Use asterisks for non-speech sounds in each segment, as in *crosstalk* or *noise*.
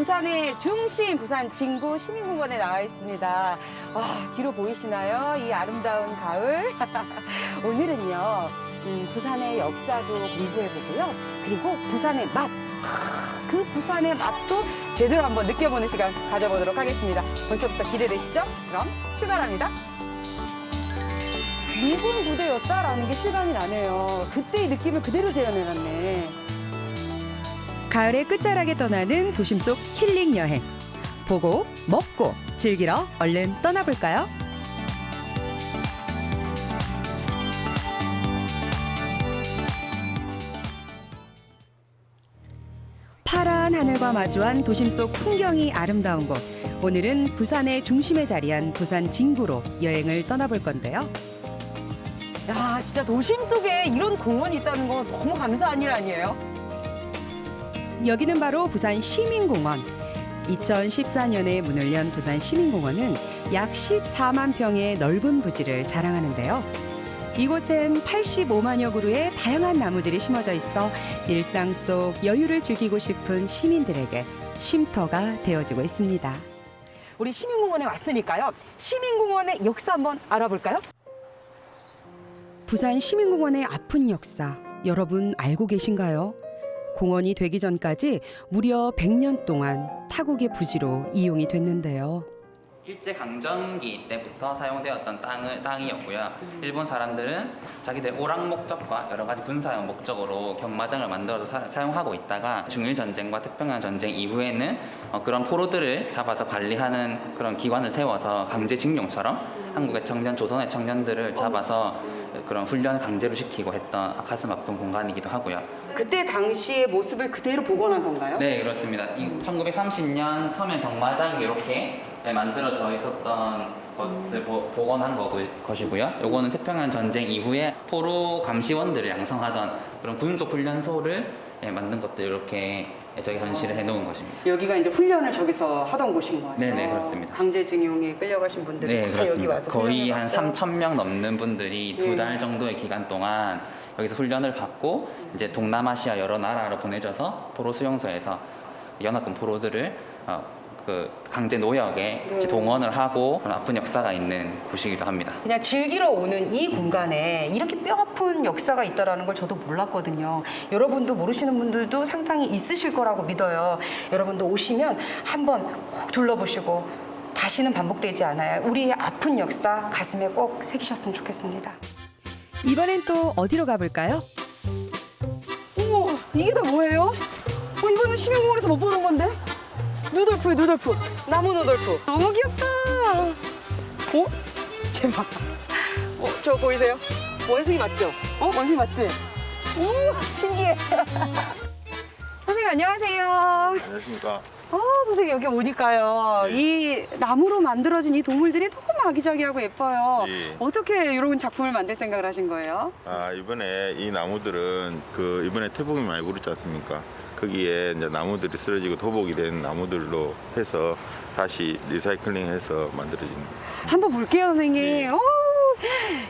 부산의 중심, 부산 진구 시민공원에 나와 있습니다. 와, 뒤로 보이시나요? 이 아름다운 가을. *laughs* 오늘은요, 음, 부산의 역사도 공부해보고요. 그리고 부산의 맛. 아, 그 부산의 맛도 제대로 한번 느껴보는 시간 가져보도록 하겠습니다. 벌써부터 기대되시죠? 그럼 출발합니다. 미군 부대였다라는 게 실감이 나네요. 그때의 느낌을 그대로 재현해놨네. 가을의 끝자락에 떠나는 도심 속 힐링 여행. 보고, 먹고, 즐기러 얼른 떠나볼까요? 파란 하늘과 마주한 도심 속 풍경이 아름다운 곳. 오늘은 부산의 중심에 자리한 부산 진구로 여행을 떠나볼 건데요. 야, 진짜 도심 속에 이런 공원이 있다는 건 너무 감사한 일 아니에요? 여기는 바로 부산 시민공원. 2014년에 문을 연 부산 시민공원은 약 14만 평의 넓은 부지를 자랑하는데요. 이곳엔 85만여 그루의 다양한 나무들이 심어져 있어 일상 속 여유를 즐기고 싶은 시민들에게 쉼터가 되어지고 있습니다. 우리 시민공원에 왔으니까요. 시민공원의 역사 한번 알아볼까요? 부산 시민공원의 아픈 역사 여러분 알고 계신가요? 공원이 되기 전까지 무려 100년 동안 타국의 부지로 이용이 됐는데요. 일제 강점기 때부터 사용되었던 땅을 땅이었고요. 일본 사람들은 자기들 오락 목적과 여러 가지 군사용 목적으로 경마장을 만들어서 사, 용하고 있다가 중일 전쟁과 태평양 전쟁 이후에는 어, 그런 포로들을 잡아서 관리하는 그런 기관을 세워서 강제징용처럼 한국의 청년, 조선의 청년들을 잡아서 그런 훈련을 강제로 시키고 했던 가슴 아픈 공간이기도 하고요. 그때 당시의 모습을 그대로 복원한 건가요? 네 그렇습니다. 이 1930년 서면 경마장이 이렇게 만들어져 있었던 것을 보- 복원한 거고, 것이고요. 요거는 태평양 전쟁 이후에 포로 감시원들을 양성하던 그런 군속 훈련소를 예, 만든 것들 이렇게 저기 현실을 해놓은 것입니다. 여기가 이제 훈련을 저기서 하던 곳인 거예요. 네네, 그렇습니다. 강제징용에 끌려가신 분들이 네다 여기 그렇습니다. 와서 거의 훈련을 한 받죠. 3천 명 넘는 분들이 예. 두달 정도의 기간 동안 여기서 훈련을 받고 이제 동남아시아 여러 나라로 보내져서 포로 수용소에서 연합군 포로들을 어, 그 강제 노역에 네. 이제 동원을 하고 그런 아픈 역사가 있는 곳이기도 합니다. 그냥 즐기러 오는 이 공간에 이렇게 뼈아픈 역사가 있다라는 걸 저도 몰랐거든요. 여러분도 모르시는 분들도 상당히 있으실 거라고 믿어요. 여러분도 오시면 한번 꼭 둘러보시고 다시는 반복되지 않아요. 우리의 아픈 역사 가슴에 꼭 새기셨으면 좋겠습니다. 이번엔 또 어디로 가볼까요? 어머, 이게 다 뭐예요? 어, 이거는 시민공원에서 못 보는 건데? 누돌프요, 누돌프. 나무 누돌프. 너무 귀엽다. 어? 제발. 어, 저 보이세요? 원숭이 맞죠? 어, 원숭이 맞지? 오, 신기해. *laughs* 선생님, 안녕하세요. 안녕하십니까. 아, 선생님, 여기 오니까요. 네. 이 나무로 만들어진 이 동물들이 너무 아기자기하고 예뻐요. 예. 어떻게 이런 작품을 만들 생각을 하신 거예요? 아, 이번에 이 나무들은 그 이번에 태풍이 많이 불었지 않습니까? 거기에 이제 나무들이 쓰러지고 도복이 된 나무들로 해서 다시 리사이클링해서 만들어진 한번 볼게요, 선생님. 네. 오,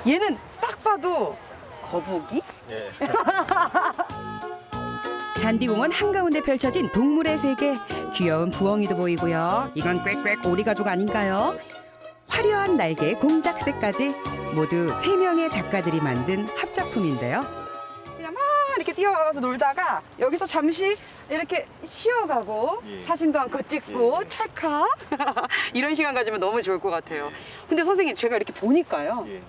얘는 딱 봐도 거북이? 예. *laughs* 잔디공원 한가운데 펼쳐진 동물의 세계. 귀여운 부엉이도 보이고요. 이건 꽥꽥 오리 가족 아닌가요? 화려한 날개 공작새까지 모두 세명의 작가들이 만든 합작품인데요. 이렇게 뛰어가서 놀다가 여기서 잠시 이렇게 쉬어가고 예. 사진도 한 컷 찍고 예. 찰칵 *laughs* 이런 시간 가지면 너무 좋을 것 같아요. 근데 선생님 제가 이렇게 보니까요. 예.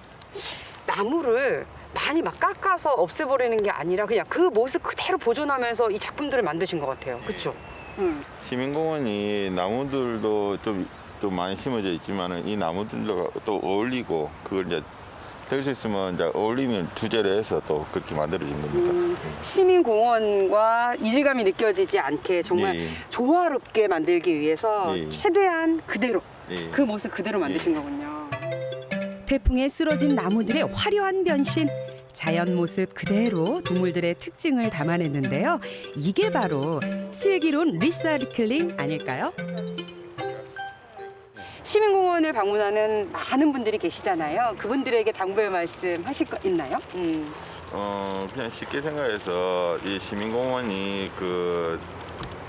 나무를 많이 막 깎아서 없애버리는 게 아니라 그냥 그 모습 그대로 보존하면서 이 작품들을 만드신 것 같아요. 그렇죠? 음. 시민공원이 나무들도 좀, 좀 많이 심어져 있지만은 이 나무들도 또 어울리고 그걸 이제 될 수 있으면 이제 어울리면 주제로 해서 또 그렇게 만들어진 겁니다. 음, 시민공원과 이질감이 느껴지지 않게 정말 예. 조화롭게 만들기 위해서 예. 최대한 그대로 예. 그 모습 그대로 만드신 거군요. 태풍에 쓰러진 나무들의 화려한 변신. 자연 모습 그대로 동물들의 특징을 담아냈는데요. 이게 바로 슬기로운 리사이클링 아닐까요? 시민공원을 방문하는 많은 분들이 계시잖아요. 그분들에게 당부의 말씀 하실 거 있나요? 음. 어, 그냥 쉽게 생각해서 이 시민공원이 그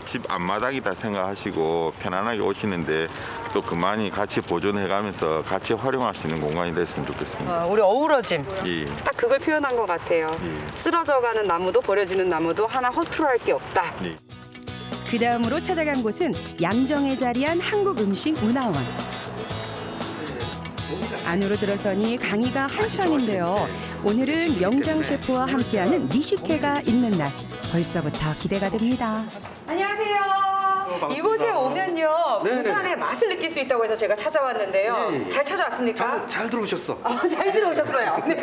집 앞마당이다 생각하시고 편안하게 오시는데 또 그만이 같이 보존해가면서 같이 활용할 수 있는 공간이 됐으면 좋겠습니다. 어, 우리 어우러짐. 예. 딱 그걸 표현한 것 같아요. 예. 쓰러져가는 나무도 버려지는 나무도 하나 허투루 할 게 없다. 예. 그 다음으로 찾아간 곳은 양정에 자리한 한국 음식 문화원. 안으로 들어서니 강의가 한창인데요. 오늘은 명장 셰프와 함께하는 미식회가 있는 날. 벌써부터 기대가 됩니다. 안녕하세요. 이곳에 오면요 네네. 부산의 맛을 느낄 수 있다고 해서 제가 찾아왔는데요. 예, 예. 잘 찾아왔습니까? 잘, 잘 들어오셨어. 어, 잘 들어오셨어요. *laughs* 네.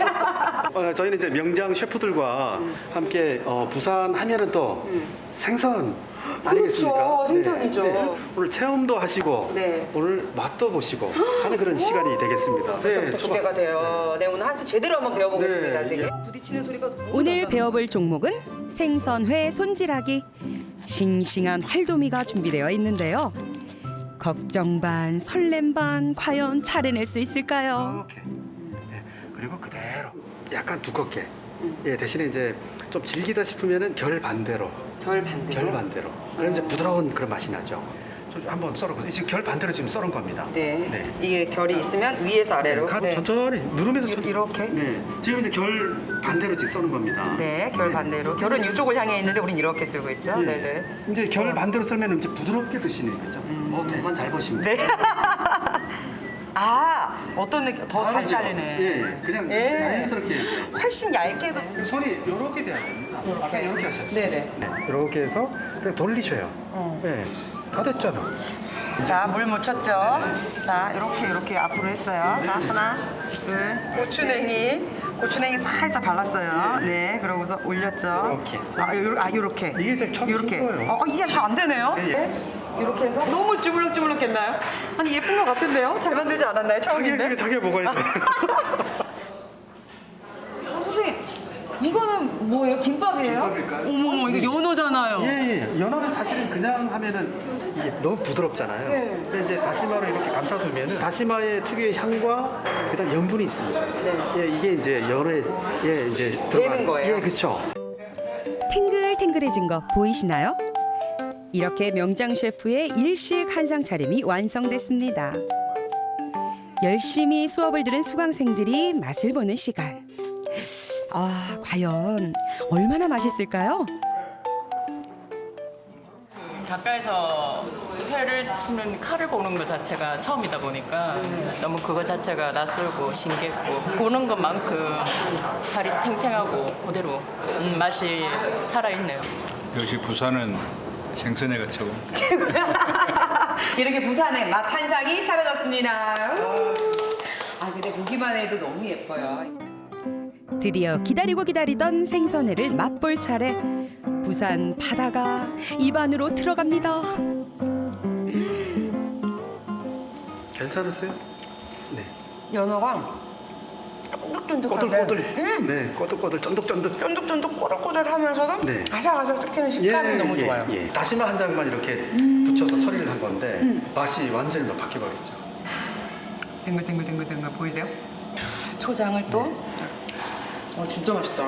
어, 저희는 이제 명장 셰프들과 함께 어, 부산 하면은 또 생선 아니겠습니까? 음. 그렇죠. 생선이죠. 오늘 체험도 하시고 네. 오늘 맛도 보시고 하는 그런 시간이 되겠습니다. 벌써부터 네, 기대가 돼요. 네, 오늘 한수 제대로 한번 배워보겠습니다, 네, 선생님. 부딪히는 소리가 너무 오늘. 배워볼 종목은 생선회 손질하기. 싱싱한 활도미가 준비되어 있는데요. 걱정 반, 설렘 반, 과연 차려낼 수 있을까요? 이렇게. 네, 그리고 그대로 약간 두껍게. 예, 대신에 이제 좀 질기다 싶으면은 결 반대로. 결 반대로. 결 반대로. 그럼 이제 부드러운 그런 맛이 나죠. 좀 한번 썰어보세요. 지금 결 반대로 지금 썰은 겁니다. 네. 이게 결이 있으면 위에서 아래로. 가- 네. 천천히 누르면서 이- 천- 이렇게? 네. 지금 이제 결 반대로 지금 써는 겁니다. 네, 결 반대로. 결은 이쪽을 향해 있는데 우린 이렇게 쓰고 있죠. 예. 네, 네. 이제 결 반대로 썰면 이제 부드럽게 드시는 거죠. 어, 돈만 잘 버시면. 네. *laughs* 아, 어떤 느낌? 더 잘 다르죠? 잘리네. 예, 그냥 예. 자연스럽게 해야죠. 훨씬 얇게도. 손이 이렇게 돼야 됩니다. 아까 이렇게 하셨죠? 네네. 네, 이렇게 해서 그냥 돌리셔요. 어. 네, 다 됐잖아. 자, 물 묻혔죠. 자, 이렇게 이렇게 앞으로 했어요. 자, 하나, 둘, 고추냉이. 고추냉이 살짝 발랐어요. 네, 그러고서 올렸죠. 이렇게. 아, 요, 아 요렇게. 이게 좀 처음 요렇게. 거예요. 어, 이게 잘 안 되네요. 예, 예. 네. 이렇게 해서 너무 주물럭주물럭했나요? 아니 예쁜 것 같은데요? 잘 만들지 않았나요? 처음인데? 자기가 먹어야 돼. *laughs* 이거는 뭐예요? 김밥이에요? 김밥일까요? 어머, 어머, 이거 연어잖아요. 예, 예. 연어는 사실은 그냥 하면은 이게 너무 부드럽잖아요. 네. 근데 이제 다시마로 이렇게 감싸두면은 다시마의 특유의 향과 그다음 염분이 있습니다. 예, 이게 이제 연어에 예 이제 들어가는- 거예요? 예, 그렇죠. 탱글탱글해진 거 보이시나요? 이렇게 명장 셰프의 일식 한상 차림이 완성됐습니다. 열심히 수업을 들은 수강생들이 맛을 보는 시간. 아, 과연 얼마나 맛있을까요? 가까이서 회를 치는 칼을 보는 것 자체가 처음이다 보니까 너무 그거 자체가 낯설고 신기했고 보는 것만큼 살이 탱탱하고 그대로 음, 맛이 살아있네요. 역시 부산은 생선회가 최고. *laughs* 이렇게 부산의 맛 한상이 차려졌습니다. 아, 근데 보기만 해도 너무 예뻐요. 드디어 기다리고 기다리던 생선회를 맛볼 차례. 부산 바다가 입안으로 들어갑니다. 괜찮으세요? 네. 연어가 쫀득쫀득한데 꼬들꼬들. 네, 꼬들꼬들 쫀득쫀득. 쫀득쫀득 꼬들꼬들하면서도 네. 아삭아삭 섞이는 식감이 너무 좋아요. 음. 예. 다시마 한 장만 이렇게 붙여서 처리를 한 건데 맛이 완전히 막 바뀌어버리죠. 댕글댕글댕글댕글 보이세요? 초장을 또. 어 진짜 맛있다.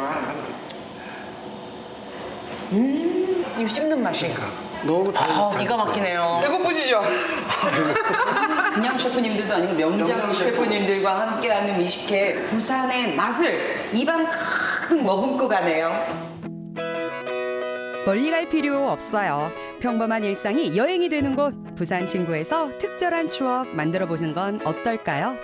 음 이거 씹는 맛이. 너무 잘. 아잘 기가. 막히네요. 배고프시죠? *laughs* 그냥 셰프님들도 아니고 명장 명장 셰프. 셰프님들과 함께하는 미식회 부산의 맛을 입안 가득 머금고 가네요. 멀리 갈 필요 없어요. 평범한 일상이 여행이 되는 곳 부산 친구에서 특별한 추억 만들어 보는 건 어떨까요?